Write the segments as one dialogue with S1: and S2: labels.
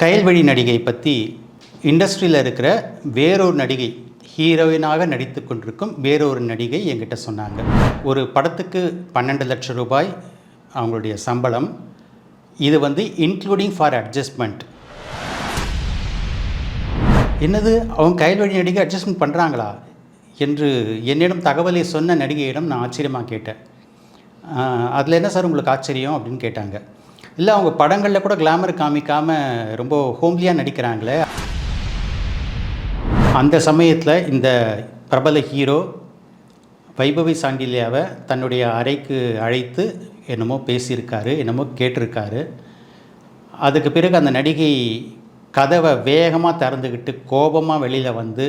S1: கயல்வழி நடிகை பற்றி இண்டஸ்ட்ரியில் இருக்கிற வேறொரு நடிகை ஹீரோயினாக நடித்து கொண்டிருக்கும் வேறொரு நடிகை என்கிட்ட சொன்னாங்க. ஒரு படத்துக்கு பன்னெண்டு லட்சம் ரூபாய் அவங்களுடைய சம்பளம். இது வந்து இன்க்ளூடிங் ஃபார் அட்ஜஸ்ட்மெண்ட் என்னது? அவங்க கயல்வழி நடிகை அட்ஜஸ்ட்மெண்ட் பண்ணுறாங்களா என்று என்னிடம் தகவலை சொன்ன நடிகையிடம் நான் ஆச்சரியமாக கேட்டேன். அதில் என்ன சார் உங்களுக்கு ஆச்சரியம் அப்படின்னு கேட்டாங்க. இல்லை அவங்க படங்களில் கூட கிளாமர் காமிக்காமல் ரொம்ப ஹோம்லியாக நடிக்கிறாங்களே. அந்த சமயத்தில் இந்த பிரபல ஹீரோ வைபவி சாண்டில்யாவை தன்னுடைய அறைக்கு அழைத்து என்னமோ பேசியிருக்காரு என்னமோ கேட்டிருக்காரு. அதுக்கு பிறகு அந்த நடிகை கதவை வேகமாக திறந்துக்கிட்டு கோபமாக வெளியில் வந்து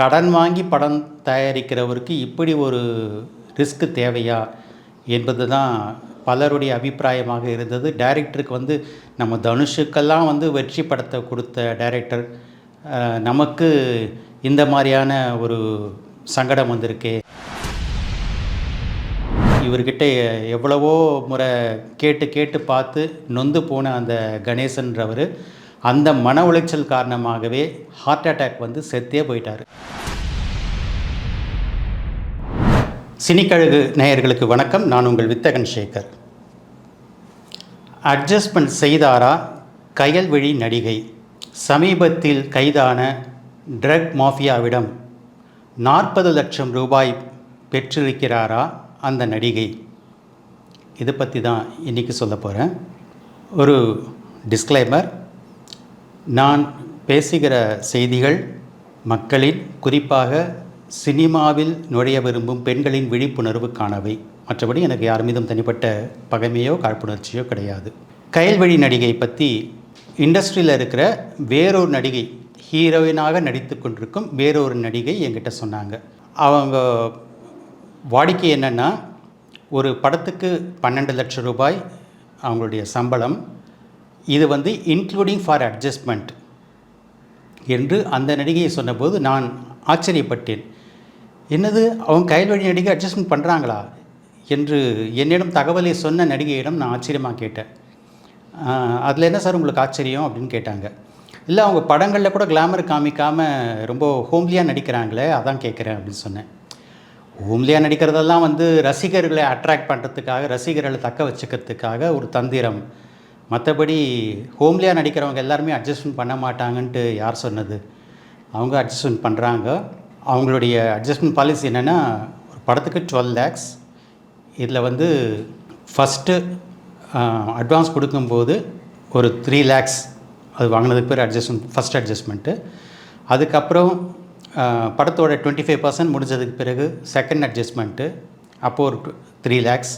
S1: கடன் வாங்கி படம் தயாரிக்கிறவருக்கு இப்படி ஒரு ரிஸ்க் தேவையா? என்பது தான் பலருடைய அபிப்பிராயமாக இருந்தது. டைரக்டருக்கு வந்து நம்ம தனுஷுக்கெல்லாம் வந்து வெற்றி படத்தை கொடுத்த டைரக்டர் நமக்கு இந்த மாதிரியான ஒரு சங்கடம் வந்திருக்கே. இவர்கிட்ட எவ்வளவோ முறை கேட்டு கேட்டு பார்த்து நொந்து போன அந்த கணேசன்றவர் அந்த மன உளைச்சல் காரணமாகவே ஹார்ட் அட்டாக் வந்து செத்தே போயிட்டார். சினிக்கழகு நேயர்களுக்கு வணக்கம். நான் உங்கள் வித்தகன் சேகர். அட்ஜஸ்ட்மெண்ட் செய்தாரா? கயல்வழி நடிகை. சமீபத்தில் கைதான ட்ரக் மாஃபியாவிடம் நாற்பது லட்சம் ரூபாய் பெற்றிருக்கிறாரா அந்த நடிகை? இதை பற்றி தான் இன்றைக்கி சொல்ல போகிறேன் ஒரு டிஸ்க்ளைமர் நான் பேசுகிற செய்திகள் மக்களின் குறிப்பாக சினிமாவில் நுழைய விரும்பும் பெண்களின் விழிப்புணர்வுக்கானவை மற்றபடி எனக்கு யார் மீதும் தனிப்பட்ட பகைமையோ காழ்ப்புணர்ச்சியோ கிடையாது. கயல்வழி நடிகை பற்றி இண்டஸ்ட்ரியில் இருக்கிற வேறொரு நடிகை ஹீரோயினாக நடித்து கொண்டிருக்கும் வேறொரு நடிகை என்கிட்ட சொன்னாங்க. அவங்க வாடிக்கை என்னென்னா ஒரு படத்துக்கு பன்னெண்டு லட்சம் ரூபாய் அவங்களுடைய சம்பளம். இது வந்து இன்க்ளூடிங் ஃபார் அட்ஜஸ்ட்மெண்ட் என்று அந்த நடிகையை சொன்னபோது நான் ஆச்சரியப்பட்டேன். என்னது அவங்க கைல்வழி நடிகை அட்ஜஸ்ட்மெண்ட் பண்ணுறாங்களா என்று என்னிடம் தகவலை சொன்ன நடிகையிடம் நான் ஆச்சரியமாக கேட்டேன். அதில் என்ன சார் உங்களுக்கு ஆச்சரியம் அப்படின்னு கேட்டாங்க. இல்லை அவங்க படங்களில் கூட கிளாமர் காமிக்காமல் ரொம்ப ஹோம்லியாக நடிக்கிறாங்களே அதான் கேட்குறேன் அப்படின்னு சொன்னேன். ஹோம்லியாக நடிக்கிறதெல்லாம் வந்து ரசிகர்களை அட்ராக்ட் பண்ணுறதுக்காக ரசிகர்களை தக்க வச்சுக்கிறதுக்காக ஒரு தந்திரம். மற்றபடி ஹோம்லியாக நடிக்கிறவங்க எல்லாருமே அட்ஜஸ்ட்மெண்ட் பண்ண மாட்டாங்கன்ட்டு யார் சொன்னது? அவங்க அட்ஜஸ்ட்மெண்ட் பண்ணுறாங்க அவங்களுடைய அட்ஜஸ்ட்மெண்ட் பாலிசி என்னென்னா ஒரு படத்துக்கு டுவெல் லேக்ஸ் இதில் வந்து ஃபஸ்ட்டு அட்வான்ஸ் கொடுக்கும்போது ஒரு த்ரீ லேக்ஸ் அது வாங்கினதுக்கு பேர் அட்ஜஸ்ட்மெண்ட் ஃபஸ்ட் அட்ஜஸ்ட்மெண்ட்டு அதுக்கப்புறம் படத்தோட டுவெண்ட்டி ஃபைவ் பர்சன்ட் முடிஞ்சதுக்கு பிறகு செகண்ட் அட்ஜஸ்ட்மெண்ட்டு அப்போது ஒரு த்ரீ லேக்ஸ்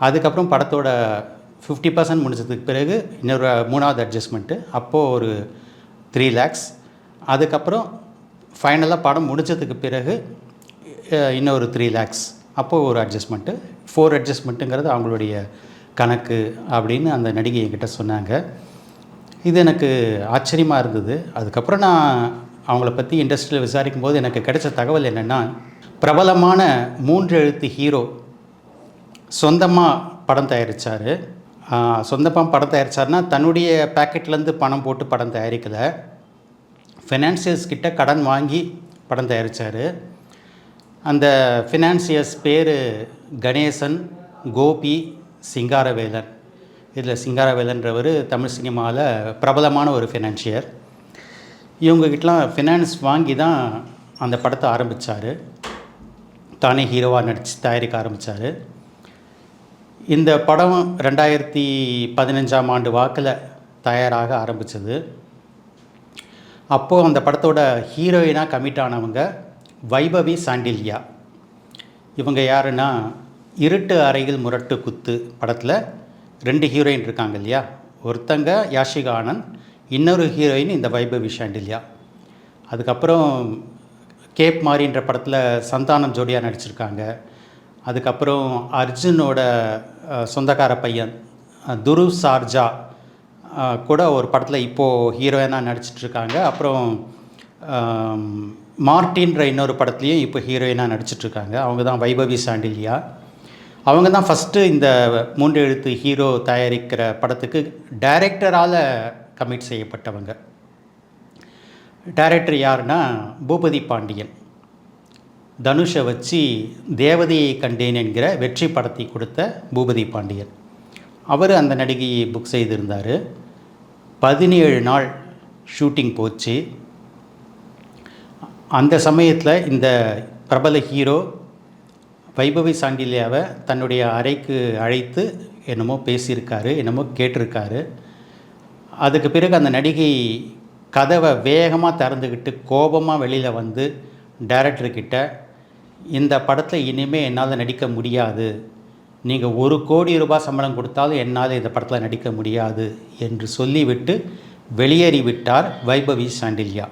S1: அதுக்கப்புறம் படத்தோட ஃபிஃப்டி பர்சன்ட் முடிஞ்சதுக்கு பிறகு இன்னொரு மூணாவது அட்ஜஸ்ட்மெண்ட்டு அப்போது ஒரு த்ரீ லேக்ஸ் அதுக்கப்புறம் ஃபைனலாக படம் முடிஞ்சதுக்கு பிறகு இன்னொரு த்ரீ லேக்ஸ் அப்போது ஒரு அட்ஜஸ்ட்மெண்ட்டு ஃபோர் அட்ஜஸ்ட்மெண்ட்டுங்கிறது அவங்களுடைய கணக்கு அப்படின்னு அந்த நடிகை என்கிட்ட சொன்னாங்க. இது எனக்கு ஆச்சரியமாக இருந்தது. அதுக்கப்புறம் நான் அவங்கள பற்றி இண்டஸ்ட்ரியில் விசாரிக்கும் போது எனக்கு கிடைச்ச தகவல் என்னென்னா பிரபலமான மூன்று எழுத்து ஹீரோ சொந்தமாக படம் தயாரித்தார் சொந்தமாக படம் தயாரித்தார்னா தன்னுடைய பேக்கெட்லேருந்து பணம் போட்டு படம் தயாரிக்கலை. ஃபினான்சியர்ஸ் கிட்ட கடன் வாங்கி படம் தயாரித்தார் அந்த ஃபினான்சியர்ஸ் பேர் கணேசன் கோபி சிங்காரவேலன். இதில் சிங்காரவேலன்றவர் தமிழ் சினிமாவில் பிரபலமான ஒரு ஃபினான்ஷியர் இவங்ககிட்டலாம் ஃபினான்ஸ் வாங்கி தான் அந்த படத்தை ஆரம்பித்தார் தானே ஹீரோவாக நடித்து தயாரிக்க ஆரம்பித்தார் இந்த படம் ரெண்டாயிரத்தி பதினஞ்சாம் ஆண்டு வாக்கில் தயாராக ஆரம்பித்தது அப்போது அந்த படத்தோட ஹீரோயினாக கமிட் ஆனவங்க வைபவி சாண்டில்யா. இவங்க யாருன்னா இருட்டு அறையில் முரட்டு குத்து படத்தில் ரெண்டு ஹீரோயின் இருக்காங்க இல்லையா? ஒருத்தங்க யாஷிகா ஆனந்த் இன்னொரு ஹீரோயின் இந்த வைபவி சாண்டில்யா. அதுக்கப்புறம் கேப் மாரின்ற படத்தில் சந்தானம் ஜோடியாக நடிச்சிருக்காங்க. அதுக்கப்புறம் அர்ஜுனோட சொந்தக்கார பையன் துரு சார்ஜா கூட ஒரு படத்தில் இப்போது ஹீரோயினாக நடிச்சிட்ருக்காங்க. அப்புறம் மார்டின்ற மார்ட்டின்ற இன்னொரு படத்துலேயும் இப்போ ஹீரோயினாக நடிச்சிட்ருக்காங்க. அவங்க தான் வைபவி சாண்டில்யா. அவங்க தான் ஃபஸ்ட்டு இந்த மூன்று எழுத்து ஹீரோ தயாரிக்கிற படத்துக்கு டைரக்டரால் கமிட் செய்யப்பட்டவங்க. டைரக்டர் யாருன்னா பூபதி பாண்டியன். தனுஷை வச்சு தேவதையை கண்டேன் என்கிற வெற்றி படத்தை கொடுத்த பூபதி பாண்டியன். அவர் அந்த நடிகையை புக் செய்திருந்தார். பதினேழு நாள் ஷூட்டிங் போச்சு. அந்த சமயத்தில் இந்த பிரபல ஹீரோ வைபவி சாண்டில்யாவை தன்னுடைய அறைக்கு அழைத்து என்னமோ பேசியிருக்காரு என்னமோ கேட்டிருக்காரு. அதுக்கு பிறகு அந்த நடிகை கதவை வேகமாக திறந்துக்கிட்டு கோபமாக வெளியில் வந்து டைரக்டர்கிட்ட இந்த படத்தில் இனிமேல் என்னால் நடிக்க முடியாது. நீங்கள் ஒரு கோடி ரூபாய் சம்பளம் கொடுத்தாலும் என்னால் இந்த படத்தில் நடிக்க முடியாது என்று சொல்லிவிட்டு வெளியேறிவிட்டார் வைபவி சாண்டில்யா.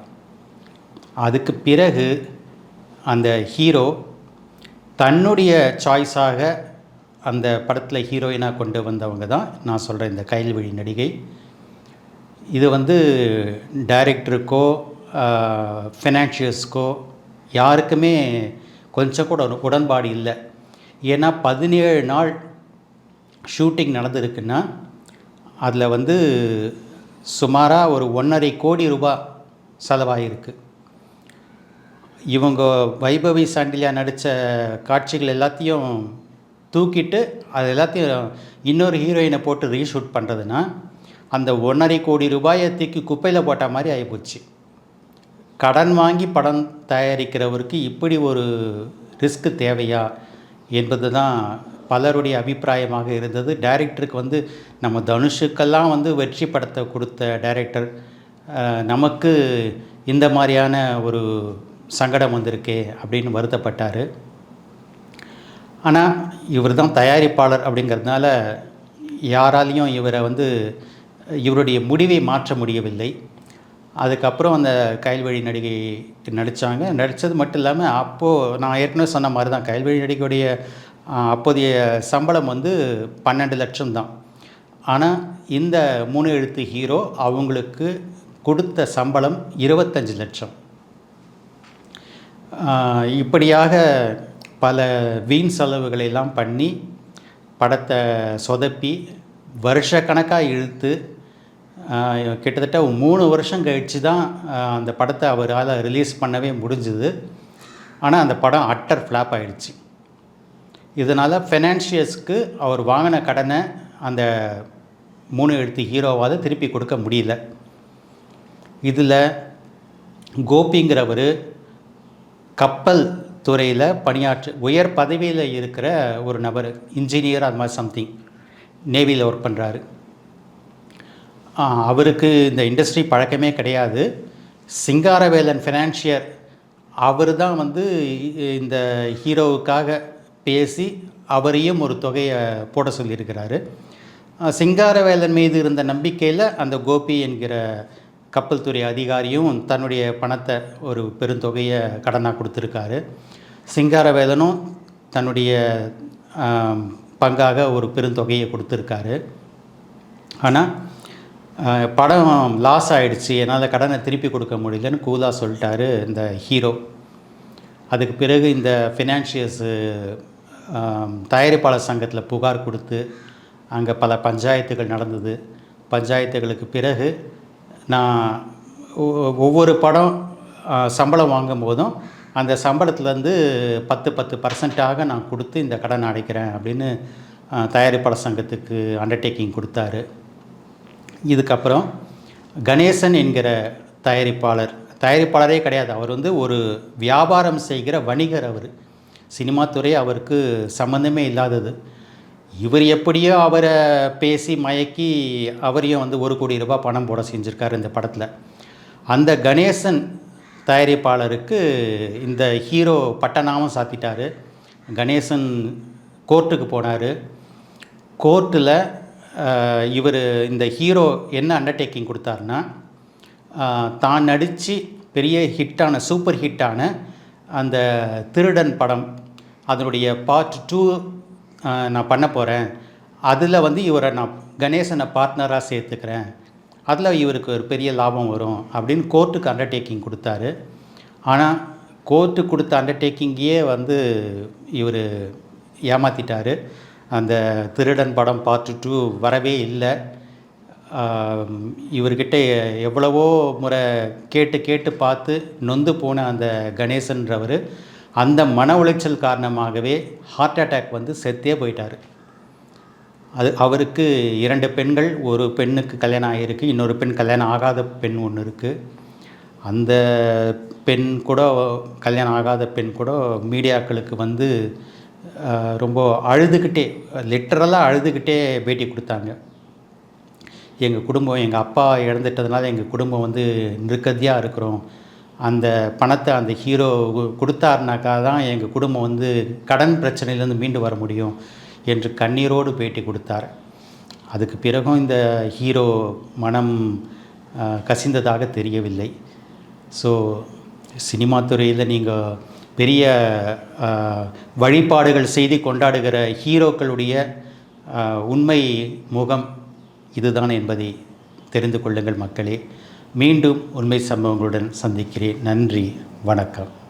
S1: அதுக்கு பிறகு அந்த ஹீரோ தன்னுடைய சாய்ஸாக அந்த படத்தில் ஹீரோயினாக கொண்டு வந்தவங்க தான் நான் சொல்கிறேன் இந்த கைல்வழி நடிகை. இது வந்து டைரக்டருக்கோ ஃபினான்ஷியர்ஸ்க்கோ யாருக்குமே கொஞ்சம் கூட ஒரு உடன்பாடு இல்லை. ஏன்னா பதினேழு நாள் ஷூட்டிங் நடந்திருக்குன்னா அதில் வந்து சுமாராக ஒரு ஒன்றரை கோடி ரூபாய் செலவாகிருக்கு இவங்க வைபவி சாண்டிலியா நடித்த காட்சிகள் எல்லாத்தையும் தூக்கிட்டு அது எல்லாத்தையும் இன்னொரு ஹீரோயினை போட்டு ரீஷூட் பண்ணுறதுன்னா அந்த ஒன்றரை கோடி ரூபாயை தூக்கி குப்பையில் போட்ட மாதிரி ஆகிப்போச்சு கடன் வாங்கி படம் தயாரிக்கிறவருக்கு இப்படி ஒரு ரிஸ்க்கு தேவையா? என்பது தான் பலருடைய அபிப்பிராயமாக இருந்தது. டைரக்டருக்கு வந்து நம்ம தனுஷுக்கெல்லாம் வந்து வெற்றி படத்தை கொடுத்த டைரக்டர். நமக்கு இந்த மாதிரியான ஒரு சங்கடம் வந்திருக்கே அப்படின்னு வருத்தப்பட்டார். ஆனால் இவர் தான் தயாரிப்பாளர் அப்படிங்கிறதுனால யாராலையும் இவரை வந்து இவருடைய முடிவை மாற்ற முடியவில்லை. அதுக்கப்புறம் அந்த கயல்வழி நடிகை நடித்தாங்க நடித்தது மட்டும் இல்லாமல் அப்போது நான் ஏற்கனவே சொன்ன மாதிரி தான் கயல்வழி நடிகையுடைய அப்போதைய சம்பளம் வந்து பன்னெண்டு லட்சம் தான். ஆனால் இந்த மூணு எழுத்து ஹீரோ அவங்களுக்கு கொடுத்த சம்பளம் இருபத்தஞ்சு லட்சம். இப்படியாக பல வீண் செலவுகளையெல்லாம் பண்ணி படத்தை சொதப்பி வருஷக்கணக்காக இழுத்து கிட்டத்தட்ட மூணு வருஷம் கழித்து தான் அந்த படத்தை அவரால் ரிலீஸ் பண்ணவே முடிஞ்சுது. ஆனால் அந்த படம் அட்டர் ஃப்ளாப் ஆகிடுச்சு இதனால் ஃபினான்ஷியஸ்க்கு அவர் வாங்கின கடனை அந்த மூணு எழுத்து ஹீரோவாக திருப்பி கொடுக்க முடியல. இதில் கோபிங்கிறவர் கப்பல் துறையில் பணியாற்று உயர் பதவியில் இருக்கிற ஒரு நபர் இன்ஜினியர் அது மாதிரி சம்திங் நேவியில் ஒர்க் பண்ணுறாரு அவருக்கு இந்த இண்டஸ்ட்ரி பழக்கமே கிடையாது. சிங்காரவேலன் ஃபினான்ஷியர் அவர் தான் வந்து இந்த ஹீரோவுக்காக பேசி அவரையும் ஒரு தொகையை போட சொல்லியிருக்கிறாரு. சிங்காரவேலன் மீது இருந்த நம்பிக்கையில் அந்த கோபி என்கிற கப்பல் துறை அதிகாரியும் தன்னுடைய பணத்தை ஒரு பெருந்தொகையை கடனாக கொடுத்துருக்காரு. சிங்காரவேலனும் தன்னுடைய பங்காக ஒரு பெருந்தொகையை கொடுத்துருக்காரு. ஆனால் படம் லாஸ் ஆயிடுச்சு. என்னால் கடனை திருப்பி கொடுக்க முடியலன்னு கூலாக சொல்லிட்டாரு இந்த ஹீரோ. அதுக்கு பிறகு இந்த ஃபினான்ஷியர்ஸு தயாரிப்பாளர் சங்கத்தில் புகார் கொடுத்து அங்கே பல பஞ்சாயத்துகள் நடந்தது. பஞ்சாயத்துகளுக்கு பிறகு நான் ஒ- ஒவ்வொரு படம் சம்பளம் வாங்கும் போதும் அந்த சம்பளத்துலேருந்து பத்து பத்து பர்சன்ட்டாக நான் கொடுத்து இந்த கடனை அடைக்கிறேன் அப்படின்னு தயாரிப்பாளர் சங்கத்துக்கு அண்டர்டேக்கிங் கொடுத்தாரு. இதுக்கப்புறம் கணேசன் என்கிற தயாரிப்பாளர். தயாரிப்பாளரே கிடையாது. அவர் வந்து ஒரு வியாபாரம் செய்கிற வணிகர் அவர். சினிமா துறை அவருக்கு சம்மந்தமே இல்லாதது. இவர் எப்படியோ அவரை பேசி மயக்கி அவரையும் வந்து ஒரு கோடி ரூபாய் பணம் போட செஞ்சுருக்காரு இந்த படத்தில். அந்த கணேசன் தயாரிப்பாளருக்கு இந்த ஹீரோ பட்டநாமம் சாத்திட்டாரு. கணேசன் கோர்ட்டுக்கு போனார். கோர்ட்டில் இவர் இந்த ஹீரோ என்ன அண்டர்டேக்கிங் கொடுத்தாருன்னா தான் நடித்து பெரிய ஹிட்டான சூப்பர் ஹிட்டான அந்த திருடன் படம் அதனுடைய பார்ட் டூ நான் பண்ண போகிறேன் அதில் வந்து இவரை நான் கணேசனை பார்ட்னராக சேர்த்துக்கிறேன். அதில் இவருக்கு ஒரு பெரிய லாபம் வரும் அப்படின்னு கோர்ட்டுக்கு அண்டர்டேக்கிங் கொடுத்தாரு. ஆனால் கோர்ட்டு கொடுத்த அண்டர்டேக்கிங்கையே வந்து இவர் ஏமாற்றிட்டாரு அந்த திருடன் படம் பார்ட் டூ வரவே இல்லை. இவர்கிட்ட எவ்வளவோ முறை கேட்டு கேட்டு பார்த்து நொந்து போன அந்த கணேசன்றவர் அந்த மன உளைச்சல் காரணமாகவே ஹார்ட் அட்டாக் வந்து செத்தே போயிட்டார். அது அவருக்கு இரண்டு பெண்கள் ஒரு பெண்ணுக்கு கல்யாணம் ஆகியிருக்கு இன்னொரு பெண் கல்யாணம் ஆகாத பெண் ஒன்று இருக்குது அந்த பெண் கூட கல்யாணம் ஆகாத பெண் கூட மீடியாக்களுக்கு வந்து ரொம்ப அழுதுகிட்டே லிட்டரலாக அழுதுகிட்டே பேட்டி கொடுத்தாங்க. எங்கள் குடும்பம் எங்கள் அப்பா இழந்துட்டதுனால எங்கள் குடும்பம் வந்து நிற்கதியாக இருக்கிறோம். அந்த பணத்தை அந்த ஹீரோ கொடுத்தாருனாக்கா தான் எங்கள் குடும்பம் வந்து கடன் பிரச்சனையிலேருந்து மீண்டு வர முடியும் என்று கண்ணீரோடு பேட்டி கொடுத்தார். அதுக்கு பிறகும் இந்த ஹீரோ மனம் கசிந்ததாக தெரியவில்லை. ஸோ சினிமா துறையில் நீங்கள் பெரிய வழிபாடுகள் செய்து கொண்டாடுகிற ஹீரோக்களுடைய உண்மை முகம் இதுதான் என்பதை தெரிந்து கொள்ளுங்கள் மக்களே. மீண்டும் உண்மை சம்பவங்களுடன் சந்திக்கிறேன். நன்றி. வணக்கம்.